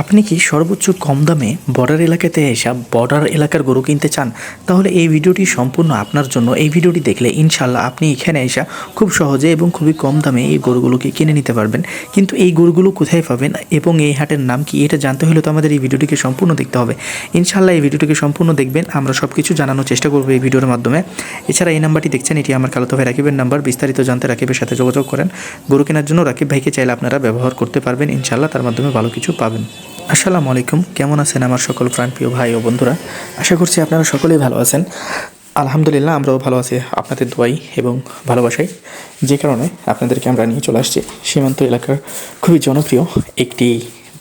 আপনি কি সর্বোচ্চ কম দামে বর্ডার এলাকাতে এসে বর্ডার এলাকার গরু কিনতে চান? তাহলে এই ভিডিওটি সম্পূর্ণ আপনার জন্য। এই ভিডিওটি দেখলে ইনশাল্লাহ আপনি এখানে এসে খুব সহজে এবং খুবই কম দামে এই গরুগুলোকে কিনে নিতে পারবেন। কিন্তু এই গরুগুলো কোথায় পাবেন এবং এই হাটের নাম কি এটা জানতে হলে তো আমাদের এই ভিডিওটিকে সম্পূর্ণ দেখতে হবে। ইনশাল্লাহ এই ভিডিওটিকে সম্পূর্ণ দেখবেন, আমরা সব কিছু জানানোর চেষ্টা করব এই ভিডিওর মাধ্যমে। এছাড়া এই নাম্বারটি দেখছেন, এটি আমার কালতো ভাই রাকিবের নাম্বার। বিস্তারিত জানতে রাকিবের সাথে যোগাযোগ করেন। গরু কেনার জন্য রাকিব ভাইকে চাইলে আপনারা ব্যবহার করতে পারবেন ইনশাল্লাহ তার মাধ্যমে ভালো কিছু পাবেন। আসসালামু আলাইকুম। কেমন আছেন আমার সকল প্রাণপ্রিয় ভাই ও বন্ধুরা? আশা করছি আপনারা সকলেই ভালো আছেন। আলহামদুলিল্লাহ, আমরাও ভালো আছি আপনাদের দোয়াই এবং ভালোবাসাই। যে কারণে আপনাদেরকে আমরা নিয়ে চলে আসছি সীমান্ত এলাকার খুবই জনপ্রিয় একটি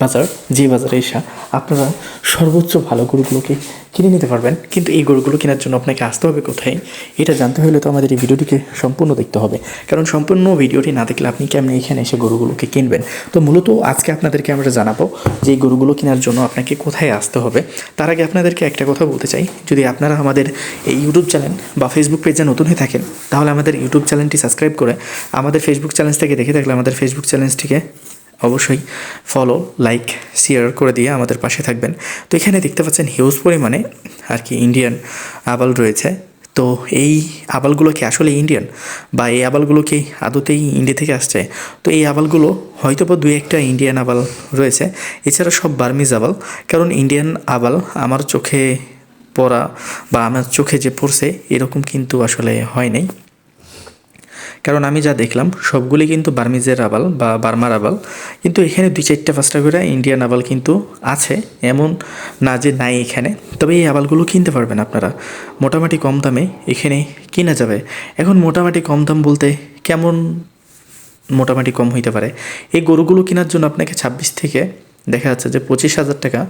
বাজার, যে বাজারে এসে আপনারা সর্বোচ্চ ভালো গরুগুলোকে কিনে নিতে পারবেন। কিন্তু এই গরুগুলো কেনার জন্য আপনাকে আসতে হবে কোথায়? এটা জানতে হলে তো আমাদের এই ভিডিওটিকে সম্পূর্ণ দেখতে হবে। কারণ সম্পূর্ণ ভিডিওটি না দেখলে আপনি কেমনি এখানে এসে গরুগুলোকে কিনবেন? তো মূলত আজকে আপনাদেরকে আমরা জানাব যে এই গরুগুলো কেনার জন্য আপনাকে কোথায় আসতে হবে। তার আগে আপনাদেরকে একটা কথা বলতে চাই। যদি আপনারা আমাদের এই ইউটিউব চ্যানেল বা ফেসবুক পেজে নতুন হয়ে থাকেন, তাহলে আমাদের ইউটিউব চ্যানেলটি সাবস্ক্রাইব করে আমাদের ফেসবুক চ্যানেল থেকে দেখে থাকলে আমাদের ফেসবুক চ্যানেলটিকে অবশ্যই ফলো লাইক শেয়ার করে দিয়ে আমাদের পাশে থাকবেন। তো এখানে দেখতে পাচ্ছেন হিউজ পরিমাণে আর কি ইন্ডিয়ান আবাল রয়েছে। তো এই আবালগুলো কি আসলে ইন্ডিয়ান বা এই আবালগুলো কি আদতেই ইন্ডিয়া থেকে আসছে? তো এই আবালগুলো হয়তো বা দুই একটা ইন্ডিয়ান আবাল রয়েছে। এছাড়া সব বার্মিজ আবাল। কারণ ইন্ডিয়ান আবাল আমার চোখে পড়া বা আমার চোখে যে পড়ছে, এরকম কিন্তু আসলে হয় নাই। কারণ আমি যা দেখলাম, সবগুলি কিন্তু বার্মিজের আবাল বা বার্মার আবাল। কিন্তু এখানে দুই চারটা পাঁচটা করে ইন্ডিয়ান আবাল কিন্তু আছে, এমন না যে নাই এখানে। তবে এই আবালগুলো কিনতে পারবেন আপনারা। মোটামুটি কম দামে এখানে কিনা যাবে। এখন মোটামুটি কম দাম বলতে কেমন মোটামুটি কম হইতে পারে? এই গরুগুলো কেনার জন্য আপনাকে ছাব্বিশ থেকে দেখা যাচ্ছে যে পঁচিশ হাজার টাকা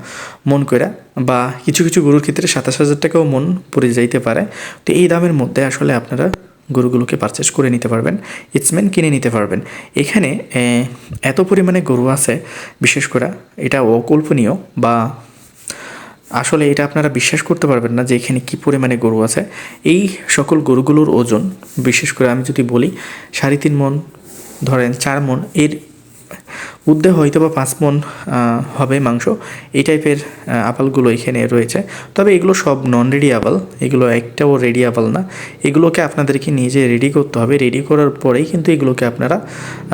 মন কইরা বা কিছু কিছু গরুর ক্ষেত্রে সাতাশ হাজার টাকাও মন পড়ে যাইতে পারে। তো এই দামের মধ্যে আসলে আপনারা গরুগুলোকে পারচেস করে নিতে পারবেন। ইটসম্যান কিনে নিতে পারবেন। এখানে এত পরিমাণে গরু আছে, বিশেষ করে এটা অকল্পনীয় বা আসলে এটা আপনারা বিশ্বাস করতে পারবেন না যে এখানে কী পরিমাণে গরু আছে। এই সকল গরুগুলোর ওজন, বিশেষ করে আমি যদি বলি, সাড়ে তিন মন, ধরেন চার মন, এর উদ্দে হয়তো বা পাঁচ মন হবে মাংস। এই টাইপের আপালগুলো এখানে রয়েছে। তবে এগুলো সব নন রেডি আপাল। এগুলো একটাও রেডি আপাল না। এগুলোকে আপনাদেরকে নিজে রেডি করতে হবে। রেডি করার পরেই কিন্তু এগুলোকে আপনারা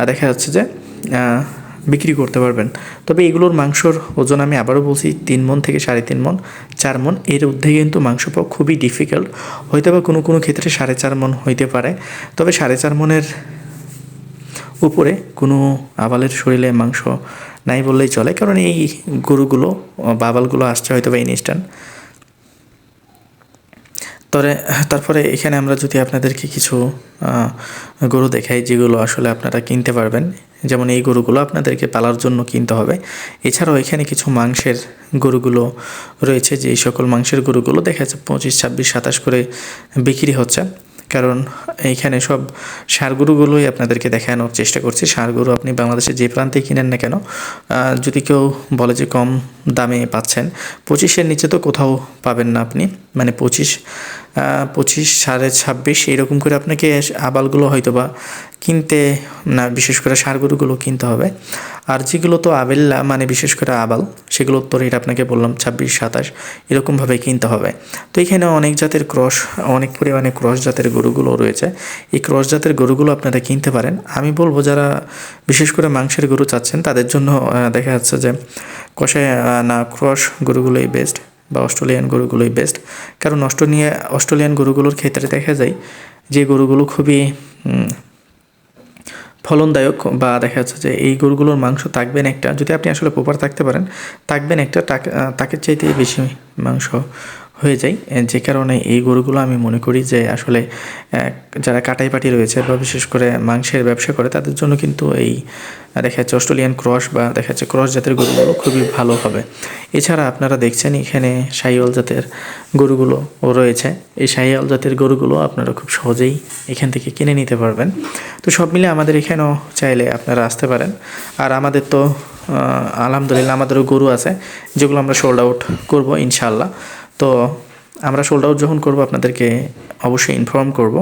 দেখা যাচ্ছে যে বিক্রি করতে পারবেন। তবে এগুলোর মাংসর ওজন আমি আবারও বলছি, তিন মন থেকে সাড়ে তিন মন চার মন এর ঊর্ধ্বে কিন্তু মাংস পাওয়া খুবই ডিফিকাল্ট হয়তো বা কোনো কোনো ক্ষেত্রে সাড়ে চার মন হইতে পারে। তবে সাড়ে চার মনের উপরে কোনো আবালের শরীরে মাংস নাই বললেই চলে। কারণ এই গরুগুলো, বাবালগুলো আসছে হয়তো বা ইনস্ট্যান্ট তবে তারপরে এখানে আমরা যদি আপনাদেরকে কিছু গরু দেখাই যেগুলো আসলে আপনারা কিনতে পারবেন। যেমন এই গরুগুলো আপনাদেরকে পালার জন্য কিনতে হবে। এছাড়াও এখানে কিছু মাংসের গরুগুলো রয়েছে। যে সকল মাংসের গরুগুলো দেখা যাচ্ছে পঁচিশ, ছাব্বিশ, সাতাশ করে বিক্রি হচ্ছে। কারণ এইখানে সব সারগুরুগুলোই আপনাদেরকে দেখানোর চেষ্টা করছি। সারগুরু আপনি বাংলাদেশে যে প্রান্তে কিনেন না কেন যদি কেউ বলে যে কম দামে পাচ্ছেন, পঁচিশের নিচে তো কোথাও পাবেন না আপনি। মানে পঁচিশ পঁচিশ, সাড়ে ছাব্বিশ, এরকম করে আপনাকে আবালগুলো হয়তো বা কিনতে, না, বিশেষ করে সার গরুগুলো কিনতে হবে। আর যেগুলো তো আবেল্লা মানে বিশেষ করে আবাল, সেগুলোর তো রেট আপনাকে বললাম ছাব্বিশ, সাতাশ, এরকমভাবে কিনতে হবে। তো এখানে অনেক জাতের ক্রস, অনেক পরিমাণে ক্রস জাতের গরুগুলো রয়েছে। এই ক্রস জাতের গরুগুলো আপনারা কিনতে পারেন। আমি বলব যারা বিশেষ করে মাংসের গরু চাচ্ছেন, তাদের জন্য দেখা যাচ্ছে যে কষায় না, ক্রস গরুগুলোই বেস্ট বা অস্ট্রেলিয়ান গরুগুলোই বেস্ট কারণ অস্ট্রেলিয়া, অস্ট্রেলিয়ান গরুগুলোর ক্ষেত্রে দেখা যায় যে গরুগুলো খুবই ফলনদায়ক বা দেখা যাচ্ছে যে এই গরুগুলোর মাংস থাকবেন একটা। যদি আপনি আসলে প্রপার থাকতে পারেন থাকবেন একটা তাকে চাইতে বেশি মাংস হয়ে যায়। যে কারণে এই গরুগুলো আমি মনে করি যে আসলে যারা কাটাই পাটি রয়েছে বা বিশেষ করে মাংসের ব্যবসা করে, তাদের জন্য কিন্তু এই, দেখা যাচ্ছে অস্ট্রেলিয়ান ক্রস বা দেখা যাচ্ছে ক্রস জাতের গরুগুলো খুবই ভালো হবে। এছাড়া আপনারা দেখছেন এখানে সাইওয়াল জাতের গরুগুলো রয়েছে। এই সাইওয়াল জাতের গরুগুলো আপনারা খুব সহজেই এখান থেকে কিনে নিতে পারবেন। তো সব মিলে আমাদের এখানেও চাইলে আপনারা আসতে পারেন। আর আমাদের তো আলহামদুলিল্লাহ আমাদেরও গরু আছে, যেগুলো আমরা সোল্ড আউট করব ইনশাল্লাহ তো আমরা সোল্ড আউট যখন করব, আপনাদেরকে অবশ্যই ইনফর্ম করব।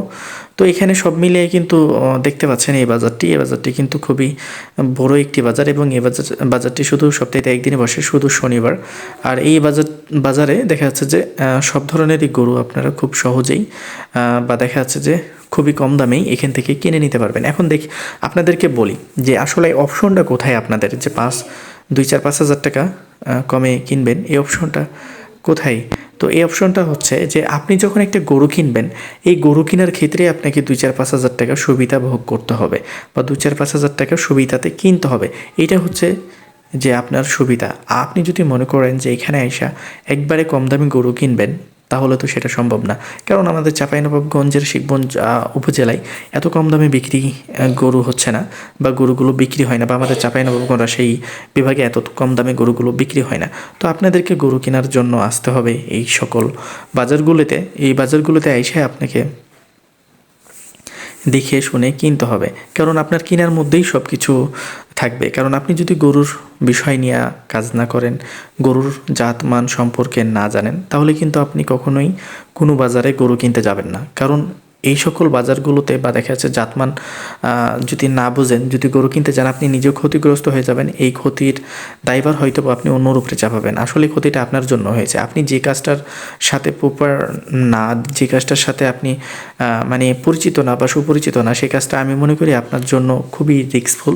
তো এখানে সব মিলিয়ে কিন্তু দেখতে পাচ্ছেন এই বাজারটি। এই বাজারটি কিন্তু খুবই বড় একটি বাজার এবং এই বাজার, বাজারটি শুধু সপ্তাহে একদিনে বসে, শুধু শনিবার। আর এই বাজার, বাজারে দেখা যাচ্ছে যে সব ধরনেরই গরু আপনারা খুব সহজেই বা দেখা যাচ্ছে যে খুবই কম দামেই এখান থেকে কিনে নিতে পারবেন। এখন দেখি, আপনাদেরকে বলি যে আসলে অপশনটা কোথায় আপনাদের? যে পাঁচ, দুই, চার, পাঁচ হাজার টাকা কমে কিনবেন, এই অপশনটা কোথায়? তো এই অপশনটা হচ্ছে যে আপনি যখন একটা গরু কিনবেন, এই গরু কেনার ক্ষেত্রে আপনাকে দুই চার পাঁচ হাজার টাকা সুবিধা ভোগ করতে হবে বা দুই চার পাঁচ হাজার টাকা সুবিধাতে কিনতে হবে। এটা হচ্ছে যে আপনার সুবিধা। আপনি যদি মনে করেন যে এখানে আইসা একবারে কম দামি গরু কিনবেন তাহলে তো সেটা সম্ভব না। কারণ আমাদের চাঁপাইনবাবগঞ্জের শিখগঞ্জ আহ, উপজেলায় এত কম দামে বিক্রি গরু হচ্ছে না বা গরুগুলো বিক্রি হয় না বা আমাদের চাঁপাইনবাবগঞ্জ সেই বিভাগে এত কম দামে গরুগুলো বিক্রি হয় না। তো আপনাদেরকে গরু কেনার জন্য আসতে হবে এই সকল বাজারগুলোতে। এই বাজারগুলোতে এসে আপনাকে দেখে শুনে কিনতে হবে। কারণ আপনার কেনার মধ্যেই সব কিছু থাকবে। কারণ আপনি যদি গরুর বিষয় নিয়ে কাজ না করেন, গরুর জাত মান সম্পর্কে না জানেন, তাহলে কিন্তু আপনি কখনোই কোনো বাজারে গরু কিনতে যাবেন না। কারণ এই সকল বাজারগুলোতে বা দেখা যাচ্ছে জাতমান যদি না বোঝেন, যদি গরু কিনতে যান, আপনি নিজেও ক্ষতিগ্রস্ত হয়ে যাবেন। এই ক্ষতির দায়ভার হয়তো আপনি অন্যর উপরে চাপাবেন। আসলে ক্ষতিটা আপনার জন্য হয়েছে। আপনি যে কাজটার সাথে প্রপার না, যে কাজটার সাথে আপনি মানে পরিচিত না বা সুপরিচিত না, সেই কাজটা আমি মনে করি আপনার জন্য খুবই রিস্কফুল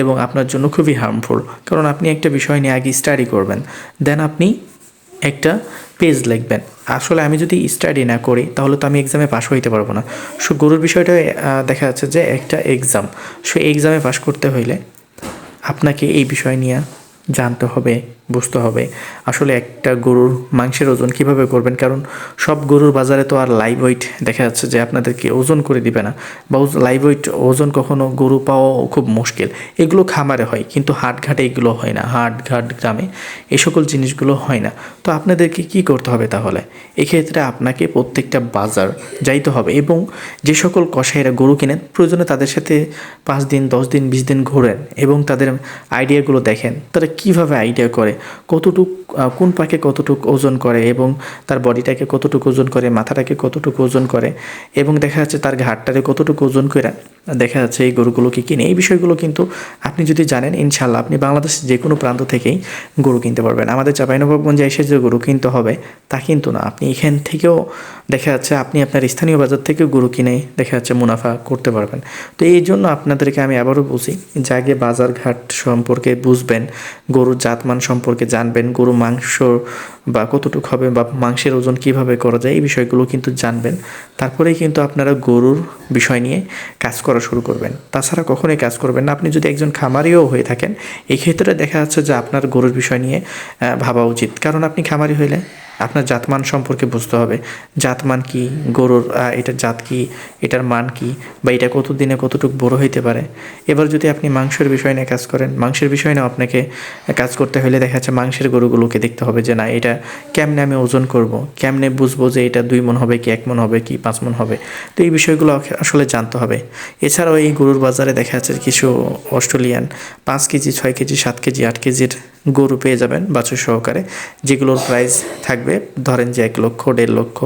এবং আপনার জন্য খুবই হার্মফুল কারণ আপনি একটা বিষয় নিয়ে আগে স্টাডি করবেন। দেন আপনি একটা পেজ লিখবেন। আসলে আমি যদি স্টাডি না করি, তাহলে তো আমি এক্সামে পাশ হইতে পারব না। সো গরুর বিষয়টা দেখা যাচ্ছে যে একটা এক্সাম সো এক্সামে পাশ করতে হইলে আপনাকে এই বিষয় নিয়ে জানতে হবে, বুঝতে হবে। আসলে একটা গরুর মাংসের ওজন কীভাবে করবেন? কারণ সব গরুর বাজারে তো আর লাইভ ওয়েট দেখা যাচ্ছে যে আপনাদেরকে ওজন করে দিবে না। বা লাইভ ওয়েট ওজন কখনো গরু পাওয়াও খুব মুশকিল। এগুলো খামারে হয়, কিন্তু হাটঘাটে এগুলো হয় না। হাট ঘাট গ্রামে এই সকল জিনিসগুলো হয় না। তো আপনাদেরকে কি করতে হবে তাহলে? এক্ষেত্রে আপনাকে প্রত্যেকটা বাজার যাইতে হবে এবং যে সকল কসাইরা গরু কেনেন, প্রয়োজনে তাদের সাথে পাঁচ দিন, দশ দিন, বিশ দিন ঘোরেন এবং তাদের আইডিয়াগুলো দেখেন। তারা কীভাবে আইডিয়া করে? কতটুক কোন পাকে কতটুক ওজন করে এবং তার বডিটাকে কতটুকু ওজন করে, মাথাটাকে কতটুকু ওজন করে এবং দেখা যাচ্ছে তার ঘাটটারে কতটুকু ওজন করে দেখা যাচ্ছে এই গরুগুলোকে কিনে। এই বিষয়গুলো কিন্তু আপনি যদি জানেন ইনশাল্লাহ আপনি বাংলাদেশের যে কোনো প্রান্ত থেকেই গরু কিনতে পারবেন। আমাদের চাঁপাইনবাবগঞ্জে এসে যে গরু কিনতে হবে, তা কিন্তু না। আপনি এখান থেকেও দেখা যাচ্ছে আপনি আপনার স্থানীয় বাজার থেকেও গরু কিনে দেখা যাচ্ছে মুনাফা করতে পারবেন। তো এই জন্য আপনাদেরকে আমি আবারও বুঝি যে আগে বাজার ঘাট সম্পর্কে বুঝবেন, গরুর জাতমান সম্পর্কে জানবেন গরু মাংস বা কতটুকু হবে বা মাংসের ওজন কীভাবে করা যায়, এই বিষয়গুলো কিন্তু জানবেন। তারপরেই কিন্তু আপনারা গরুর বিষয় নিয়ে কাজ করা শুরু করবেন। তাছাড়া কখনোই কাজ করবেন না। আপনি যদি একজন খামারিও হয়ে থাকেন এই ক্ষেত্রে দেখা যাচ্ছে যে আপনার গরুর বিষয় নিয়ে ভাবা উচিত। কারণ আপনি খামারি হইলে আপনার জাতমান সম্পর্কে বুঝতে হবে। জাতমান কি? গরুর এটার জাত কি? এটার মান কি? বা এটা কত দিনে কতটুকু বড় হইতে পারে? এবার যদি আপনি মাংসের বিষয় নিয়ে কাজ করেন, মাংসের বিষয় নিয়ে আপনাকে কাজ করতে হলে দেখা যাচ্ছে মাংসের গরুগুলোকে দেখতে হবে যে, না, এটা কেমনে আমি ওজন করব? কেমনে বুঝব যে এটা দুই মন হবে কি, এক মন হবে কি, পাঁচ মন হবে? তো এই বিষয়গুলো আসলে জানতে হবে। এছাড়াও এই গরুর বাজারে দেখা যাচ্ছে কিছু অস্ট্রেলিয়ান, পাঁচ কেজি, ছয় কেজি, সাত কেজি, আট কেজির গরু পেয়ে যাবেন বাছুর সহকারে, যেগুলোর প্রাইস থাকবে, ধরেন যে এক লক্ষ, দেড় লক্ষ,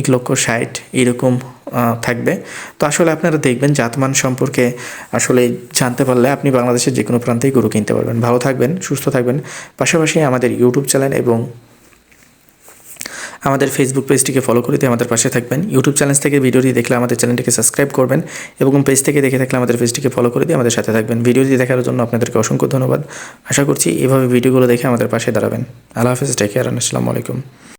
এক লক্ষ ষাট, এরকম থাকবে। তো আসলে আপনারা দেখবেন জাতমান সম্পর্কে আসলে জানতে পারলে আপনি বাংলাদেশের যে কোনো প্রান্তেই গরু কিনতে পারবেন। ভালো থাকবেন, সুস্থ থাকবেন। পাশাপাশি আমাদের ইউটিউব চ্যানেল এবং আমাদের ফেসবুক পেজটিকে ফলো করে দিয়ে আমাদের পাশে থাকবেন। ইউটিউব চ্যানেল থেকে ভিডিওটি দেখলে আমাদের চ্যানেলটিকে সাবস্ক্রাইব করবেন এবং পেজ থেকে দেখে থাকলে আমাদের পেজটিকে ফলো করে দিয়ে আমাদের সাথে থাকবেন। ভিডিওটি দেখার জন্য আপনাদেরকে অসংখ্য ধন্যবাদ। আশা করছি এভাবে ভিডিওগুলো দেখে আমাদের পাশে দাঁড়াবেন। আল্লাহ হাফিজ টেক আসসালামু আলাইকুম।